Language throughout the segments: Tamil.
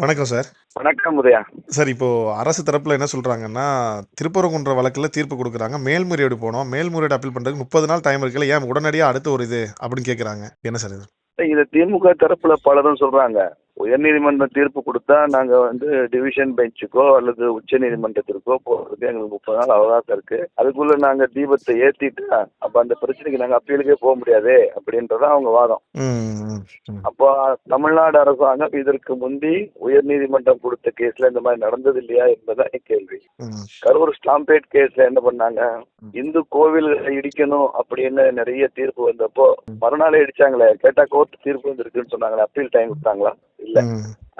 வணக்கம் சார். வணக்கம் உதயா. சார் இப்போ அரசு தரப்புல என்ன சொல்றாங்கன்னா, திருப்பரங்குன்ற வழக்குல தீர்ப்பு குடுக்குறாங்க. மேல்முறையீடு போனோம். மேல்முறையீடு அப்பீல் பண்றதுக்கு 30 நாள் டைம் இருக்குல்ல. ஏன் உடனடியா அடுத்த ஒரு இது அப்படின்னு கேட்கறாங்க. என்ன சார் இது? இது திமுக தரப்புல பலரும் சொல்றாங்க. உயர்நீதிமன்றம் தீர்ப்பு கொடுத்தா நாங்க வந்து டிவிஷன் பெஞ்சுக்கோ அல்லது உச்ச நீதிமன்றத்திற்கோ போறதுக்கு எங்களுக்கு முப்பது நாள் அவகாசம் இருக்கு. அதுக்குள்ள நாங்க தீபத்தை ஏத்திட்டா அப்ப அந்த பிரச்சனைக்கு நாங்க அப்பீலுக்கே போக முடியாதே அப்படின்றதான் அவங்க வாதம். அப்போ தமிழ்நாடு அரசாங்கம் இதற்கு முந்தி உயர்நீதிமன்றம் கொடுத்த கேஸ்ல இந்த மாதிரி நடந்தது இல்லையா என்பதுதான் என் கேள்வி. கரூர் ஸ்டாம்பேட் கேஸ்ல என்ன பண்ணாங்க? இந்து கோவில்களை இடிக்கணும் அப்படின்னு நிறைய தீர்ப்பு வந்தப்போ மறுநாளே இடிச்சாங்களே கேட்டா கோர்ட் தீர்ப்பு வந்திருக்குன்னு சொன்னாங்களே அப்பீல் டைம் கொடுத்தாங்களா? இல்ல.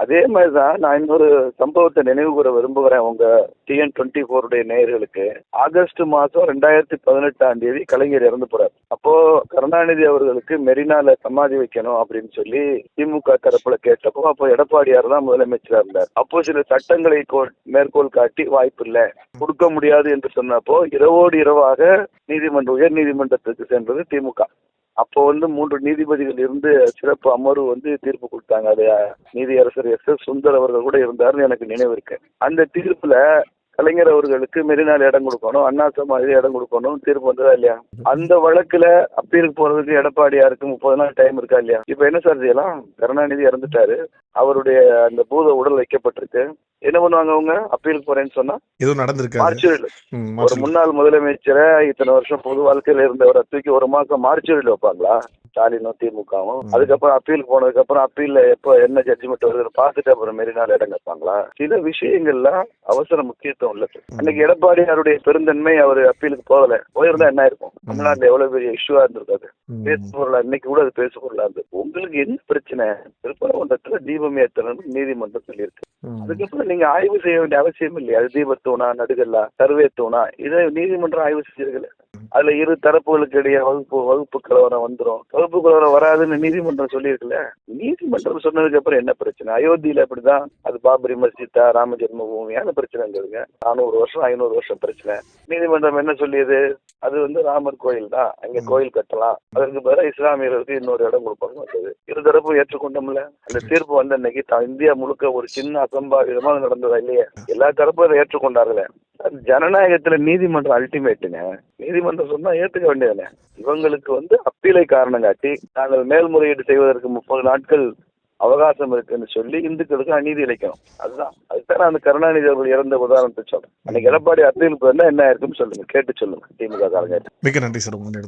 அதே மாதிரிதான் நான் இன்னொரு சம்பவத்தை நினைவு கூற விரும்புகிறேன் உங்க டிஎன் டுவெண்ட்டி ஃபோருடைய நேயர்களுக்கு. ஆகஸ்ட் மாசம் ரெண்டாயிரத்தி பதினெட்டாம் தேதி கலைஞர் இறந்து போறார். அப்போ கருணாநிதி அவர்களுக்கு மெரினால சமாதி வைக்கணும் அப்படின்னு சொல்லி திமுக தரப்புல கேட்டப்போ அப்போ எடப்பாடியார் தான் முதலமைச்சரா இருந்தார். அப்போ சில சட்டங்களை மேற்கோள் காட்டி வாய்ப்பு இல்ல. கொடுக்க முடியாது என்று சொன்னப்போ இரவோடு இரவாக நீதிமன்ற உயர் நீதிமன்றத்துக்கு சென்றது திமுக. அப்போ வந்து மூன்று நீதிபதிகள் இருந்து சிறப்பு அமர்வு வந்து தீர்ப்பு கொடுத்தாங்க. அது நீதியரசர் எஸ் எஸ் சுந்தர் அவர்கள் கூட இருந்தாருன்னு எனக்கு நினைவு இருக்கு. அந்த தீர்ப்புல கலைஞர் அவர்களுக்கு மெரினால இடம் கொடுக்கணும் அண்ணா சமாதி இடம் கொடுக்கணும் தீர்ப்பு வந்ததா இல்லையா? அந்த வழக்குல அப்பீலுக்கு போறதுக்கு எடப்பாடியாருக்கு முப்பது நாள் டைம் இருக்கா இல்லையா? இப்ப என்ன சார் செய்யலாம்? கருணாநிதி இறந்துட்டாரு. அவருடைய அந்த பூத உடல் வைக்கப்பட்டிருக்கு. என்ன பண்ணுவாங்க அவங்க? அப்பீலுக்கு போறேன்னு சொன்னா எதுவும் நடந்திருக்காது. மார்ச்சுரியில் ஒரு முன்னாள் முதலமைச்சரை இத்தனை வருஷம் பொது வாழ்க்கையில இருந்தவரை தூக்கி ஒரு மாசம் மார்ச்சுரியில் வைப்பாங்களா? ஸ்டாலினும் திமுகவும். அதுக்கப்புறம் அப்பீல் போனதுக்கு அப்புறம் அப்பீல்ல எப்போ என்ன ஜட்ஜ்மெண்ட் வருதுன்னு பார்த்துட்டு அப்புறம் மெரினால இடம் கேட்பாங்களா சில விஷயங்கள்லாம் அவசர முக்கியத்துவம் உள்ளது அன்னைக்கு எடப்பாடியாருடைய பெருந்தன்மை அவர் அப்பீலுக்கு போகல. போயிருந்தா என்ன இருக்கும் தமிழ்நாட்டுல எவ்வளவு பெரிய இஷ்யூவா இருந்திருக்காது. பேசு பொருளா இன்னைக்கு கூட அது பேசு பொருளா இருந்தது உங்களுக்கு என்ன பிரச்சனை? திருப்பரங்குன்றத்துல தீபம் ஏத்தணும்னு நீதிமன்றம் சொல்லியிருக்கு. அதுக்கப்புறம் நீங்க ஆய்வு செய்ய வேண்டிய அவசியம் இல்லையா? அது தீபத்தூணா நடுகல்லா சர்வே தூணா இதை நீதிமன்றம் ஆய்வு செஞ்சிருக்கல அதுல இரு தரப்புகளுக்கு இடையே வகுப்பு வகுப்பு கலவரம் வந்துரும். வகுப்பு கலவரம் வராதுன்னு நீதிமன்றம் சொல்லியிருக்குல்ல? நீதிமன்றம் சொன்னதுக்கு அப்புறம் என்ன பிரச்சனை? அயோத்தியில அப்படிதான். அது பாபரி மஸ்ஜித்தா ராம ஜென்ம பூமியான பிரச்சனைங்கிறதுங்க நானூறு வருஷம் ஐநூறு வருஷம் பிரச்சனை. நீதிமன்றம் என்ன சொல்லியது? அது வந்து ராமர் கோயில் தான் அங்க கோயில் கட்டலாம். அதற்கு பதிலாக இஸ்லாமியர்களுக்கு இன்னொரு இடம் கொடுப்பாங்க வந்தது. இரு தரப்பும் ஏற்றுக்கொண்டோம்ல. அந்த தீர்ப்பு வந்த அன்னைக்கு இந்தியா முழுக்க ஒரு சின்ன அசம்பாவிதமா நடந்ததா இல்லையே? எல்லா தரப்பும் அதை ஏற்றுக்கொண்டார்களே. ஜனநாயகத்துல நீதிமன்றம் அல்டிமேட்டுங்க. நீதிமன்றம் சொன்னா ஏத்துக்க வேண்டியதுல இவங்களுக்கு வந்து அப்பீலை காரணம் காட்டி நாங்கள் மேல்முறையீடு செய்வதற்கு முப்பது நாட்கள் அவகாசம் இருக்குன்னு சொல்லி இந்துக்களுக்கு அநீதி இழைக்கணும். அதுதான். அதுதான் அந்த கருணாநிதி அவர்கள் இறந்த உதாரணத்தை சொல்றேன். அன்னைக்கு எடப்பாடி அப்பீலுக்கு வந்தா என்ன இருக்குன்னு சொல்லுங்க. கேட்டு சொல்லுங்க. திமுக காரங்க. மிக நன்றி சார். உங்க